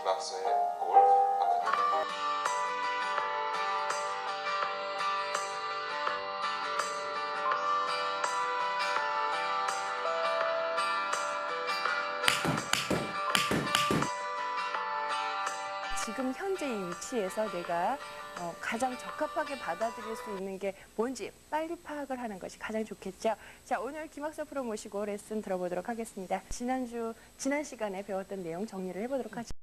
김학서의 골프 아카데미 지금 현재 이 위치에서 내가 어, 가장 적합하게 받아들일 수 있는 게 뭔지 빨리 파악을 하는 것이 가장 좋겠죠. 자, 오늘 김학서 프로 모시고 레슨 들어보도록 하겠습니다. 지난주, 지난 시간에 배웠던 내용 정리를 해보도록 하죠.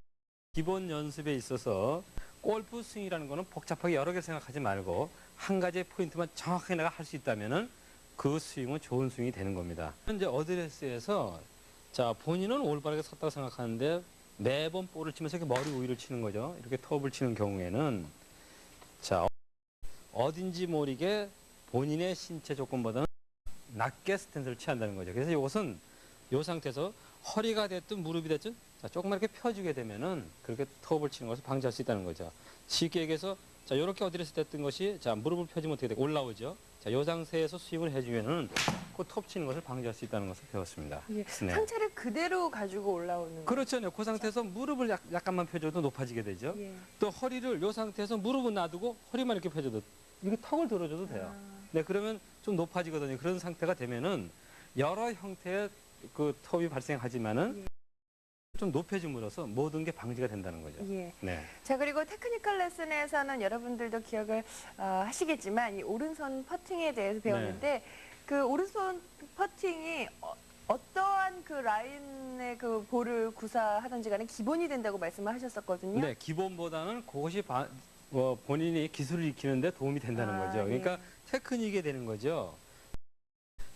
기본 연습에 있어서 골프 스윙이라는 거는 복잡하게 여러 개 생각하지 말고 한 가지의 포인트만 정확하게 내가 할 수 있다면은 그 스윙은 좋은 스윙이 되는 겁니다. 현재 어드레스에서 자 본인은 올바르게 섰다고 생각하는데 매번 볼을 치면서 이렇게 머리 우위를 치는 거죠. 이렇게 톱을 치는 경우에는 자 어딘지 모르게 본인의 신체 조건보다는 낮게 스탠스를 취한다는 거죠. 그래서 이것은 이 상태에서 허리가 됐든 무릎이 됐든 자, 조금만 이렇게 펴주게 되면은 그렇게 톱을 치는 것을 방지할 수 있다는 거죠. 쉽게 얘기해서 자, 이렇게 어드레스 됐던 것이 자, 무릎을 펴지면 어떻게 돼? 올라오죠. 자, 요 상태에서 스윙을 해주면은 그톱 치는 것을 방지할 수 있다는 것을 배웠습니다. 예, 네. 상체를 그대로 가지고 올라오는 거. 그렇죠. 네. 그 상태에서 무릎을 약, 약간만 펴줘도 높아지게 되죠. 예. 또 허리를 요 상태에서 무릎은 놔두고 허리만 이렇게 펴줘도 이렇게 턱을 들어줘도 돼요. 아, 네, 그러면 좀 높아지거든요. 그런 상태가 되면은 여러 형태의 그 톱이 발생하지만은 좀 높여짐으로써 모든 게 방지가 된다는 거죠. 예. 네. 자 그리고 테크니컬 레슨에서는 여러분들도 기억을 어, 하시겠지만 이 오른손 퍼팅에 대해서 배웠는데 그 오른손 퍼팅이 어, 어떠한 그 라인의 그 볼을 구사하든지 간에 기본이 된다고 말씀을 하셨었거든요. 네, 기본보다는 그것이 바- 어, 본인이 기술을 익히는데 도움이 된다는 아, 거죠. 그러니까 예. 테크닉이 되는 거죠.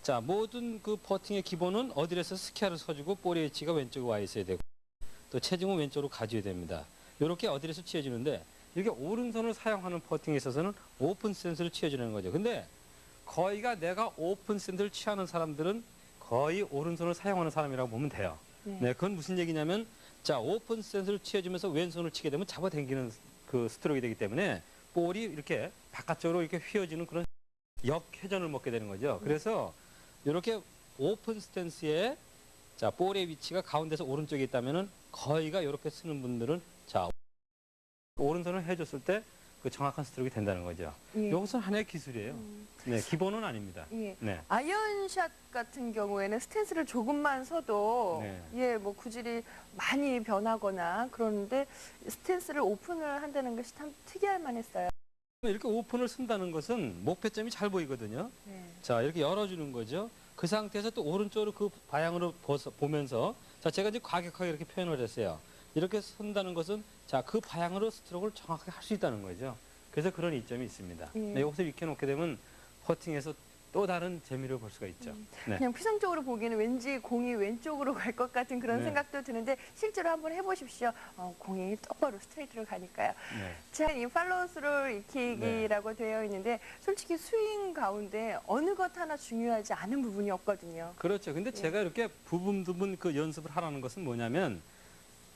자, 모든 그 퍼팅의 기본은 어디에서 스키아를 서주고 볼의 위치가 왼쪽에 와 있어야 되고 또 체중은 왼쪽으로 가져야 됩니다. 이렇게 어디에서 취해주는데 이렇게 오른손을 사용하는 퍼팅에 있어서는 오픈 센스를 취해주는 거죠. 근데 거의가 내가 오픈 센스를 취하는 사람들은 거의 오른손을 사용하는 사람이라고 보면 돼요. 네. 네, 그건 무슨 얘기냐면 자 오픈 센스를 취해주면서 왼손을 치게 되면 잡아당기는 그 스트로크가 되기 때문에 볼이 이렇게 바깥쪽으로 이렇게 휘어지는 그런 역회전을 먹게 되는 거죠. 그래서 이렇게 오픈 스탠스에 자 볼의 위치가 가운데서 오른쪽에 있다면은 거의가 이렇게 쓰는 분들은 자 오른손을 해줬을 때 그 정확한 스트로크가 된다는 거죠. 예. 이것은 하나의 기술이에요. 음, 네, 기본은 아닙니다. 예. 네. 아이언샷 같은 경우에는 스탠스를 조금만 서도 네. 예, 뭐 구질이 많이 변하거나 그러는데 스탠스를 오픈을 한다는 것이 참 특이할 만했어요. 이렇게 오픈을 쓴다는 것은 목표점이 잘 보이거든요. 네. 자 이렇게 열어주는 거죠. 그 상태에서 또 오른쪽으로 그 방향으로 보면서 자 제가 이제 과격하게 이렇게 표현을 했어요. 이렇게 선다는 것은 자 그 방향으로 스트로크를 정확하게 할 수 있다는 거죠. 그래서 그런 이점이 있습니다. 예. 네, 여기서 익혀놓게 되면 퍼팅에서 또 다른 재미를 볼 수가 있죠. 네. 그냥 피상적으로 보기에는 왠지 공이 왼쪽으로 갈 것 같은 그런 네. 생각도 드는데 실제로 한번 해보십시오. 어, 공이 똑바로 스트레이트로 가니까요. 네. 자, 이 팔로우스를 익히기라고 되어 있는데 솔직히 스윙 가운데 어느 것 하나 중요하지 않은 부분이 없거든요. 그렇죠. 근데 예. 제가 이렇게 부분 부분 그 연습을 하라는 것은 뭐냐면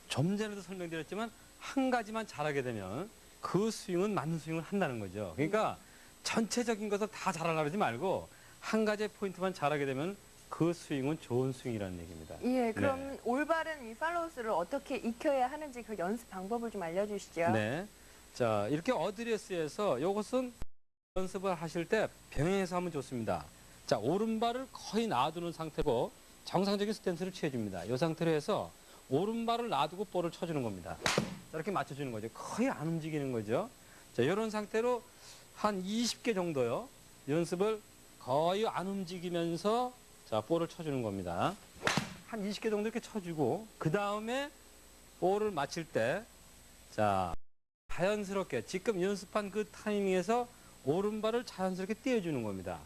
좀 전에도 설명드렸지만 한 가지만 잘하게 되면 그 스윙은 맞는 스윙을 한다는 거죠. 그러니까 전체적인 것을 다 잘하려고 하지 말고 한 가지의 포인트만 잘하게 되면 그 스윙은 좋은 스윙이라는 얘기입니다. 예, 그럼 올바른 이 팔로우스를 어떻게 익혀야 하는지 그 연습 방법을 좀 알려주시죠. 네. 자, 이렇게 어드레스에서 이것은 연습을 하실 때 병행해서 하면 좋습니다. 자, 오른발을 거의 놔두는 상태고 정상적인 스탠스를 취해줍니다. 이 상태로 해서 오른발을 놔두고 볼을 쳐주는 겁니다. 자, 이렇게 맞춰주는 거죠. 거의 안 움직이는 거죠. 자, 이런 상태로 한 20개 정도요. 연습을 거의 안 움직이면서 자, 볼을 쳐주는 겁니다. 한 20개 정도 이렇게 쳐주고 그 다음에 볼을 맞힐 때 자, 자연스럽게 지금 연습한 그 타이밍에서 오른발을 자연스럽게 띄워주는 겁니다.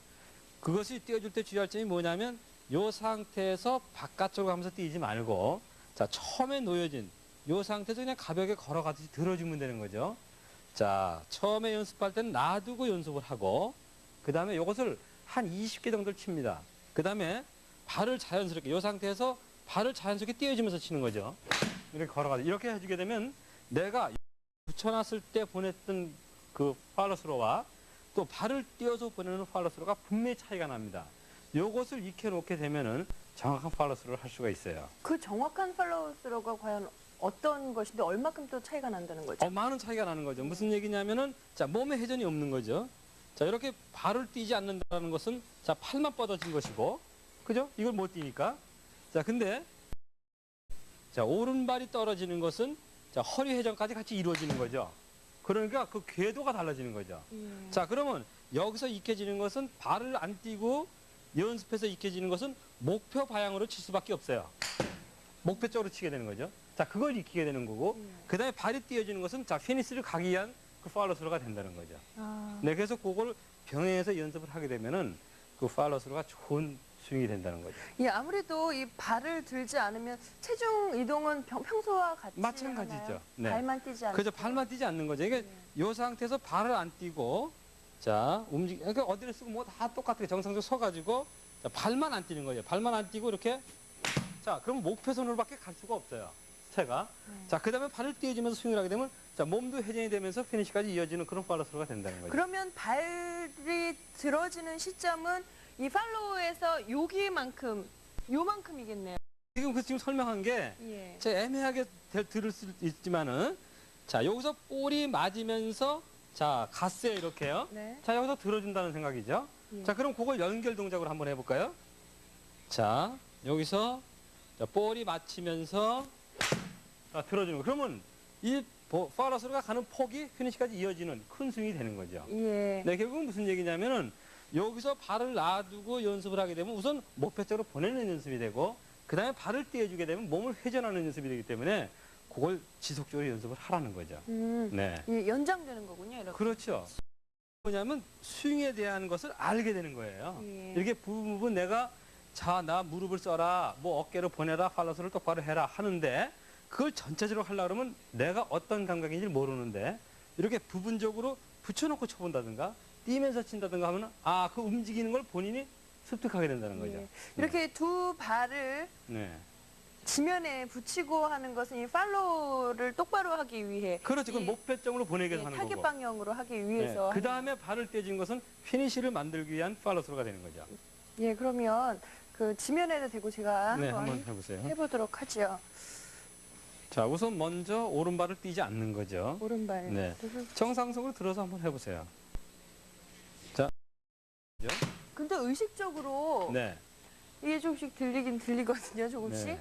그것이 띄워줄 때 주의할 점이 뭐냐면 이 상태에서 바깥쪽으로 가면서 뛰지 말고 자 처음에 놓여진 이 상태에서 그냥 가볍게 걸어가듯이 들어주면 되는 거죠. 자 처음에 연습할 때는 놔두고 연습을 하고 그 다음에 이것을 한 20개 정도를 칩니다. 그 다음에 발을 자연스럽게 이 상태에서 발을 자연스럽게 띄워주면서 치는 거죠. 이렇게 걸어가듯이 이렇게 해주게 되면 내가 붙여놨을 때 보냈던 그 팔로스로와 또 발을 띄어서 보내는 팔로스로가 분명히 차이가 납니다. 요것을 익혀놓게 되면은 정확한 팔로스를 할 수가 있어요. 그 정확한 팔로우스로가 과연 어떤 것인데 얼마큼 또 차이가 난다는 거죠? 어, 많은 차이가 나는 거죠. 무슨 얘기냐면은 자 몸에 회전이 없는 거죠. 자 이렇게 발을 뛰지 않는다는 것은 자 팔만 뻗어진 것이고, 그죠? 이걸 못 뛰니까. 자 근데 자 오른발이 떨어지는 것은 자 허리 회전까지 같이 이루어지는 거죠. 그러니까 그 궤도가 달라지는 거죠. 예. 자 그러면 여기서 익혀지는 것은 발을 안 띄고 연습해서 익혀지는 것은 목표 방향으로 칠 수밖에 없어요. 목표 쪽으로 치게 되는 거죠. 자 그걸 익히게 되는 거고 예. 그다음에 발이 띄어지는 것은 자 피니스를 가기 위한 그 팔로스루가 된다는 거죠. 아, 네 그래서 그걸 병행해서 연습을 하게 되면은 그 팔로스루가 좋은 스윙이 된다는 거죠. 예, 아무래도 이 발을 들지 않으면 체중 이동은 평, 평소와 같이 마찬가지죠. 네. 발만 뛰지 않고. 그저 발만 뛰지 않는 거죠. 이게 이 상태에서 발을 안 띄고 자 움직 그러니까 어디를 쓰고 뭐 다 똑같게 정상적으로 서가지고 자, 발만 안 뛰는 거예요. 발만 안 뛰고 이렇게 자 그럼 목표선으로밖에 갈 수가 없어요. 스테가 네. 자 그 다음에 발을 띄워주면서 스윙을 하게 되면 자 몸도 회전이 되면서 피니시까지 이어지는 그런 팔로스루가 된다는 거죠. 그러면 발이 들어지는 시점은 이 팔로우에서 여기만큼 요만큼이겠네요. 지금 그 지금 설명한 게 예. 제가 애매하게 될- 들을 수 있지만은 자 여기서 볼이 맞으면서 자 갔어요 이렇게요. 네. 자 여기서 들어준다는 생각이죠. 예. 자 그럼 그걸 연결 동작으로 한번 해볼까요? 자 여기서 자, 볼이 맞히면서 자, 들어주는 거. 그러면 이 보- 파라스가 가는 폭이 피니시까지 이어지는 큰 스윙이 되는 거죠. 예. 네, 결국은 무슨 얘기냐면은 여기서 발을 놔두고 연습을 하게 되면 우선 목표 쪽으로 보내는 연습이 되고 그 다음에 발을 떼어주게 되면 몸을 회전하는 연습이 되기 때문에 그걸 지속적으로 연습을 하라는 거죠. 음, 네. 예, 연장되는 거군요, 이렇게. 그렇죠. 뭐냐면 스윙에 대한 것을 알게 되는 거예요. 예. 이렇게 부분 내가 자 나 무릎을 써라 뭐 어깨로 보내라 팔로스를 똑바로 해라 하는데 그걸 전체적으로 하려고 그러면 내가 어떤 감각인지 모르는데 이렇게 부분적으로 붙여놓고 쳐본다든가 뛰면서 친다든가 하면 아 그 움직이는 걸 본인이 습득하게 된다는 거죠. 예. 이렇게 두 발을 네. 지면에 붙이고 하는 것은 이 팔로우를 똑바로 하기 위해 그렇죠. 이- 목표점으로 위해서 예, 하는 타겟 거고. 방향으로 하기 위해서. 그 다음에 발을 떼진 것은 피니시를 만들기 위한 팔로스로가 되는 거죠. 예, 그러면 그 지면에도 대고 제가 네, 한번 한번 해보세요. 해보도록 하죠. 자, 우선 먼저 오른발을 띄지 않는 거죠. 오른발. 네. 정상적으로 들어서 한번 해보세요. 근데 의식적으로 네. 이게 조금씩 들리긴 들리거든요, 조금씩. 네.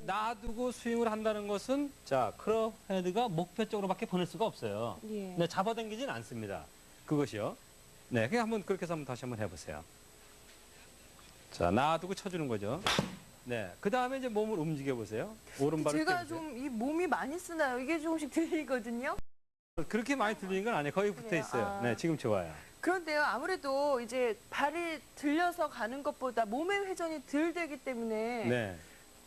놔두고 스윙을 한다는 것은 자 크롭 헤드가 목표 쪽으로밖에 보낼 수가 없어요. 예. 네, 잡아당기진 않습니다. 그것이요. 네, 그냥 한번 그렇게 해서 한번 다시 한번 해보세요. 자, 놔두고 쳐주는 거죠. 네, 그 다음에 이제 몸을 움직여 보세요. 오른발을 제가. 좀 이 몸이 많이 쓰나요? 이게 조금씩 들리거든요. 그렇게 많이 들리는 건 아니에요. 거의 붙어 그래요? 있어요. 아. 네, 지금 좋아요. 그런데요, 아무래도 이제 발이 들려서 가는 것보다 몸의 회전이 덜 되기 때문에 네.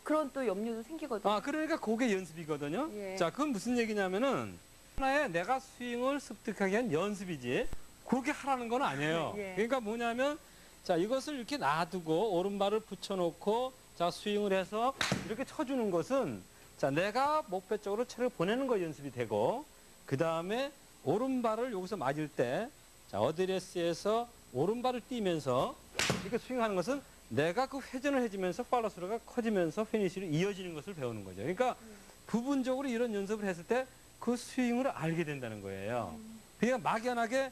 그런 또 염려도 생기거든요. 아, 그러니까 그게 연습이거든요. 예. 자, 그건 무슨 얘기냐면은 하나의 내가 스윙을 습득하기 위한 연습이지 그렇게 하라는 건 아니에요. 예. 그러니까 뭐냐면 자, 이것을 이렇게 놔두고 오른발을 붙여놓고 자, 스윙을 해서 이렇게 쳐주는 것은 자, 내가 목표 쪽으로 채를 보내는 거 연습이 되고 그 다음에 오른발을 여기서 맞을 때 자, 어드레스에서 오른발을 띄면서 이렇게 스윙하는 것은 내가 그 회전을 해주면서 팔로스로가 커지면서 피니시로 이어지는 것을 배우는 거죠. 그러니까 부분적으로 이런 연습을 했을 때 그 스윙을 알게 된다는 거예요. 그냥 막연하게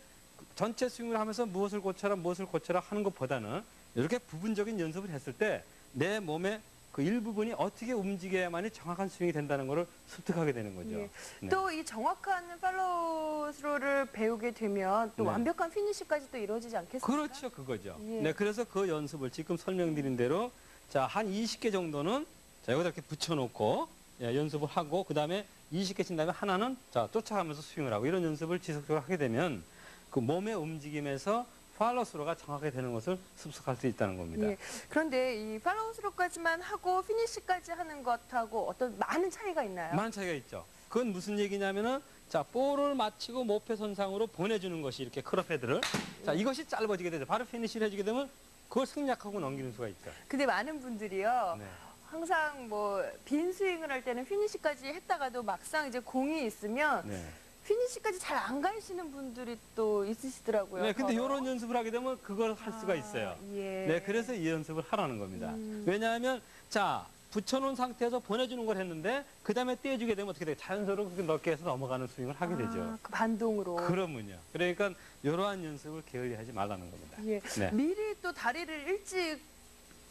전체 스윙을 하면서 무엇을 고쳐라 무엇을 고쳐라 하는 것보다는 이렇게 부분적인 연습을 했을 때 내 몸의 그 일부분이 어떻게 움직여야만이 정확한 스윙이 된다는 것을 습득하게 되는 거죠. 예. 네. 또 이 정확한 팔로우 스로를 배우게 되면 또 네. 완벽한 피니시까지 또 이루어지지 않겠습니까? 그렇죠, 그거죠. 예. 네, 그래서 그 연습을 지금 설명드린 대로 자, 한 20개 정도는 자, 여기다 이렇게 붙여놓고 예, 연습을 하고 그 다음에 20개 친 다음에 하나는 자, 쫓아가면서 스윙을 하고 이런 연습을 지속적으로 하게 되면 그 몸의 움직임에서 팔로스로가 정확하게 되는 것을 습득할 수 있다는 겁니다. 예. 그런데 이 팔로우스로까지만 하고 피니시까지 하는 것하고 어떤 많은 차이가 있나요? 많은 차이가 있죠. 그건 무슨 얘기냐면은 자 볼을 맞히고 목표 선상으로 보내주는 것이 이렇게 크롭 헤드를 자 이것이 짧아지게 되죠. 바로 피니시를 해주게 되면 그걸 생략하고 넘기는 수가 있죠. 근데 많은 분들이요. 네. 항상 뭐 빈 스윙을 할 때는 피니시까지 했다가도 막상 이제 공이 있으면 네. 피니시까지 잘 안 가시는 분들이 또 있으시더라고요. 네, 근데. 이런 연습을 하게 되면 그걸 할 수가 있어요. 아, 예. 네, 그래서 이 연습을 하라는 겁니다. 음. 왜냐하면 자 붙여놓은 상태에서 보내주는 걸 했는데 그 다음에 떼주게 되면 어떻게 돼요? 자연스럽게 그렇게 넓게 해서 넘어가는 스윙을 하게 되죠. 아, 그 반동으로. 그러면요. 그러니까 이러한 연습을 게을리하지 말라는 겁니다. 예. 네. 미리 또 다리를 일찍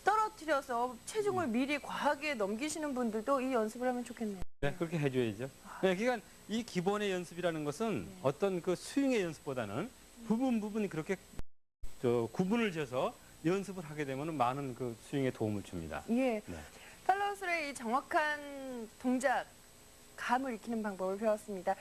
떨어뜨려서 체중을 음. 미리 과하게 넘기시는 분들도 이 연습을 하면 좋겠네요. 네, 그렇게 해줘야죠. 네, 그러니까 이 기본의 연습이라는 것은 네. 어떤 그 스윙의 연습보다는 부분 부분이 그렇게 저 구분을 지어서 연습을 하게 되면 많은 그 스윙에 도움을 줍니다. 예. 네. 팔로우스의 이 정확한 동작, 감을 익히는 방법을 배웠습니다.